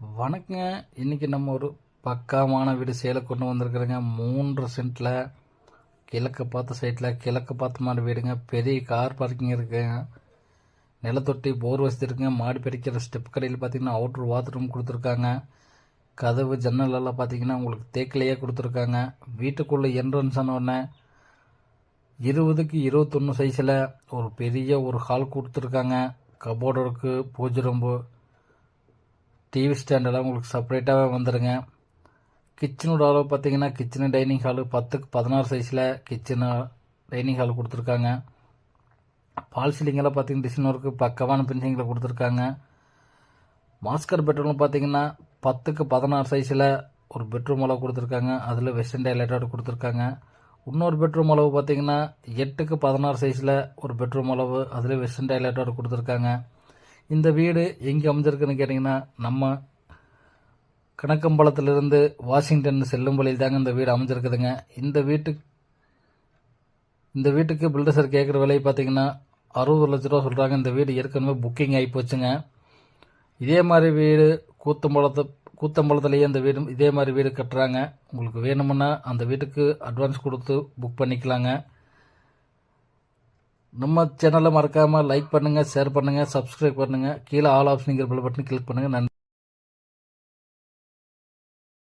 வணக்கங்க. இன்னைக்கு நம்ம ஒரு பக்காமான வீடு சேலை கொண்டு வந்திருக்கிறோங்க. மூன்று சென்ட்டில் கிழக்கு பார்த்த சைட்டில் கிழக்கு பார்த்த மாதிரி வீடுங்க. பெரிய கார் பார்க்கிங் இருக்குங்க நிலத்தொட்டி போர் வசதி இருக்குங்க. மாடி பறிக்கிற ஸ்டெப் கடையில் பார்த்தீங்கன்னா அவுட்ரு பாத்ரூம் கொடுத்துருக்காங்க. கதவு ஜன்னலெல்லாம் பார்த்தீங்கன்னா உங்களுக்கு தேக்கிலேயே கொடுத்துருக்காங்க. வீட்டுக்குள்ளே என்ட்ரன்ஸ் உடனே இருபதுக்கு இருபத்தொன்று சைஸில் ஒரு பெரிய ஒரு ஹால் கொடுத்துருக்காங்க. கபோர்டு இருக்குது பூஜை ரூம்பு டிவி ஸ்டாண்டெல்லாம் உங்களுக்கு செப்பரேட்டாகவே வந்துடுங்க கிச்சனோட அளவு பார்த்தீங்கன்னா கிச்சனு டைனிங் ஹாலு பத்துக்கு பதினாறு சைஸில் கிச்சனு டைனிங் ஹால் கொடுத்துருக்காங்க. பால் சீலிங்கெல்லாம் பார்த்தீங்கன்னா டிசைன் ஒர்க்கு பக்கவான பின்சிங்கில் கொடுத்துருக்காங்க. மாஸ்கர் பெட்ரூம் பார்த்தீங்கன்னா பத்துக்கு பதினாறு சைஸில் ஒரு பெட்ரூம் அளவு கொடுத்துருக்காங்க. அதில் வெஸ்டர்ன் டைலைட்டோடு கொடுத்துருக்காங்க. இன்னொரு பெட்ரூம் அளவு பார்த்தீங்கன்னா எட்டுக்கு பதினாறு சைஸில் ஒரு பெட்ரூம் அளவு அதில் வெஸ்டர்ன் டைலைட்டோடு கொடுத்துருக்காங்க. இந்த வீடு எங்கே அமைஞ்சிருக்குன்னு கேட்டிங்கன்னா நம்ம கணக்கம்பலத்திலிருந்து வாஷிங்டன் செல்லும் வழியில் தாங்க இந்த வீடு அமைஞ்சிருக்குதுங்க. இந்த வீட்டு இந்த வீட்டுக்கு பில்டர்ஸர் கேட்குற விலை பார்த்தீங்கன்னா அறுபது லட்ச ரூபா சொல்கிறாங்க இந்த வீடு ஏற்கனவே புக்கிங் ஆகி போச்சுங்க. இதே மாதிரி வீடு கூத்தம்பலத்தை கூத்தம்பலத்துலேயே அந்த வீடு இதே மாதிரி வீடு கட்டுறாங்க. உங்களுக்கு வேணுமுன்னா அந்த வீட்டுக்கு அட்வான்ஸ் கொடுத்து புக் பண்ணிக்கலாங்க. நம்ம சேனலை மறக்காமல் லைக் பண்ணுங்கள் ஷேர் பண்ணுங்கள் சப்ஸ்கிரைப் பண்ணுங்கள் கீழே ஆல் ஆப்ஷனுங்கிற பெல் பட்டன் கிளிக் பண்ணுங்கள் நன்றி.